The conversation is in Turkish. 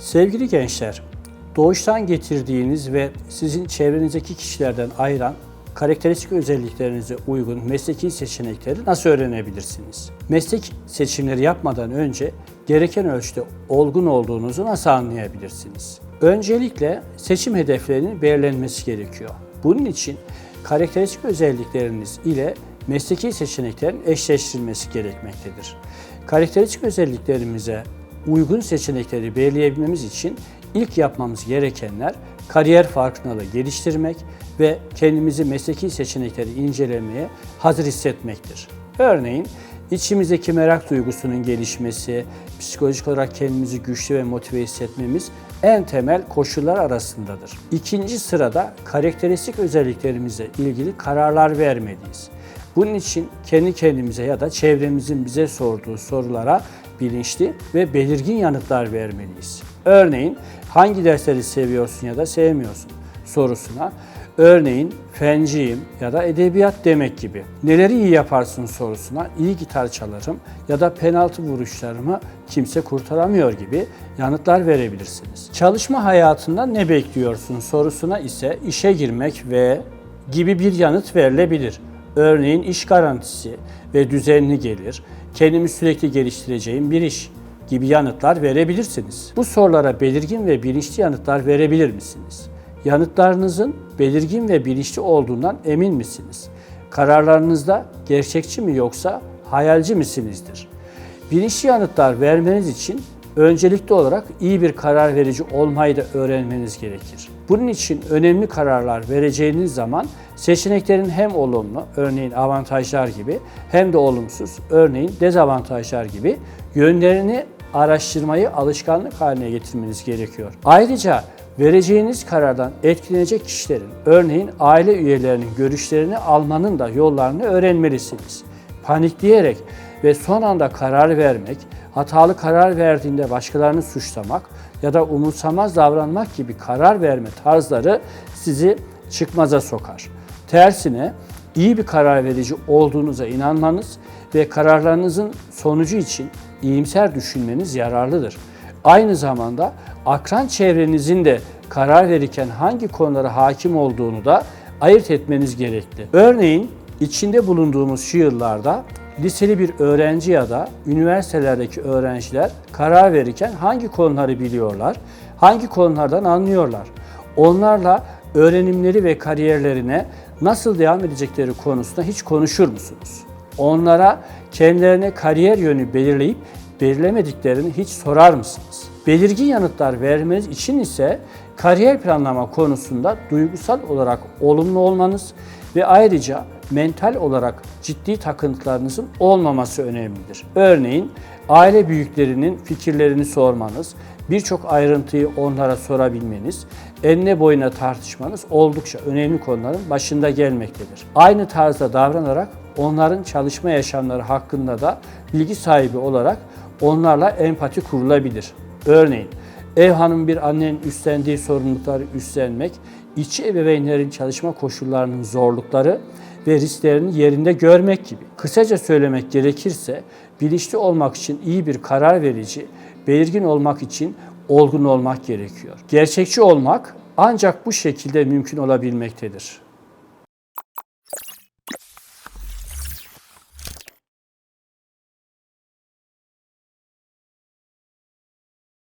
Sevgili gençler, doğuştan getirdiğiniz ve sizin çevrenizdeki kişilerden ayıran karakteristik özelliklerinize uygun mesleki seçenekleri nasıl öğrenebilirsiniz? Meslek seçimleri yapmadan önce gereken ölçüde olgun olduğunuzu nasıl anlayabilirsiniz? Öncelikle seçim hedeflerinin belirlenmesi gerekiyor. Bunun için karakteristik özellikleriniz ile mesleki seçeneklerin eşleştirilmesi gerekmektedir. Karakteristik özelliklerimize uygun seçenekleri belirleyebilmemiz için ilk yapmamız gerekenler kariyer farkındalığı geliştirmek ve kendimizi mesleki seçenekleri incelemeye hazır hissetmektir. Örneğin içimizdeki merak duygusunun gelişmesi, psikolojik olarak kendimizi güçlü ve motive hissetmemiz en temel koşullar arasındadır. İkinci sırada karakteristik özelliklerimize ilgili kararlar vermeliyiz. Bunun için kendi kendimize ya da çevremizin bize sorduğu sorulara bilinçli ve belirgin yanıtlar vermeliyiz. Örneğin hangi dersleri seviyorsun ya da sevmiyorsun sorusuna örneğin fenciyim ya da edebiyat demek gibi. Neleri iyi yaparsın sorusuna iyi gitar çalarım ya da penaltı vuruşlarımı kimse kurtaramıyor gibi yanıtlar verebilirsiniz. Çalışma hayatında ne bekliyorsun sorusuna ise işe girmek ve gibi bir yanıt verilebilir. Örneğin iş garantisi ve düzenli gelir, kendimi sürekli geliştireceğim bir iş gibi yanıtlar verebilirsiniz. Bu sorulara belirgin ve bilinçli yanıtlar verebilir misiniz? Yanıtlarınızın belirgin ve bilinçli olduğundan emin misiniz? Kararlarınızda gerçekçi mi yoksa hayalci misinizdir? Bilinçli yanıtlar vermeniz için öncelikli olarak iyi bir karar verici olmayı da öğrenmeniz gerekir. Bunun için önemli kararlar vereceğiniz zaman seçeneklerin hem olumlu, örneğin avantajlar gibi, hem de olumsuz, örneğin dezavantajlar gibi yönlerini araştırmayı alışkanlık haline getirmeniz gerekiyor. Ayrıca vereceğiniz karardan etkilenecek kişilerin, örneğin aile üyelerinin görüşlerini almanın da yollarını öğrenmelisiniz. Panikleyerek ve son anda karar vermek, hatalı karar verdiğinde başkalarını suçlamak ya da umursamaz davranmak gibi karar verme tarzları sizi çıkmaza sokar. Tersine iyi bir karar verici olduğunuza inanmanız ve kararlarınızın sonucu için iyimser düşünmeniz yararlıdır. Aynı zamanda akran çevrenizin de karar verirken hangi konulara hakim olduğunu da ayırt etmeniz gerekli. Örneğin içinde bulunduğumuz şu yıllarda liseli bir öğrenci ya da üniversitelerdeki öğrenciler karar verirken hangi konuları biliyorlar, hangi konulardan anlıyorlar. Onlarla öğrenimleri ve kariyerlerine nasıl devam edecekleri konusunda hiç konuşur musunuz? Onlara kendilerine kariyer yönü belirleyip belirlemediklerini hiç sorar mısınız? Belirgin yanıtlar vermeniz için ise kariyer planlama konusunda duygusal olarak olumlu olmanız ve ayrıca mental olarak ciddi takıntılarınızın olmaması önemlidir. Örneğin aile büyüklerinin fikirlerini sormanız, birçok ayrıntıyı onlara sorabilmeniz, enine boyuna tartışmanız oldukça önemli konuların başında gelmektedir. Aynı tarzda davranarak onların çalışma yaşamları hakkında da bilgi sahibi olarak onlarla empati kurulabilir. Örneğin ev hanım bir annenin üstlendiği sorumlulukları üstlenmek, içi ebeveynlerin çalışma koşullarının zorlukları ve risklerini yerinde görmek gibi. Kısaca söylemek gerekirse bilinçli olmak için iyi bir karar verici, belirgin olmak için olgun olmak gerekiyor. Gerçekçi olmak ancak bu şekilde mümkün olabilmektedir.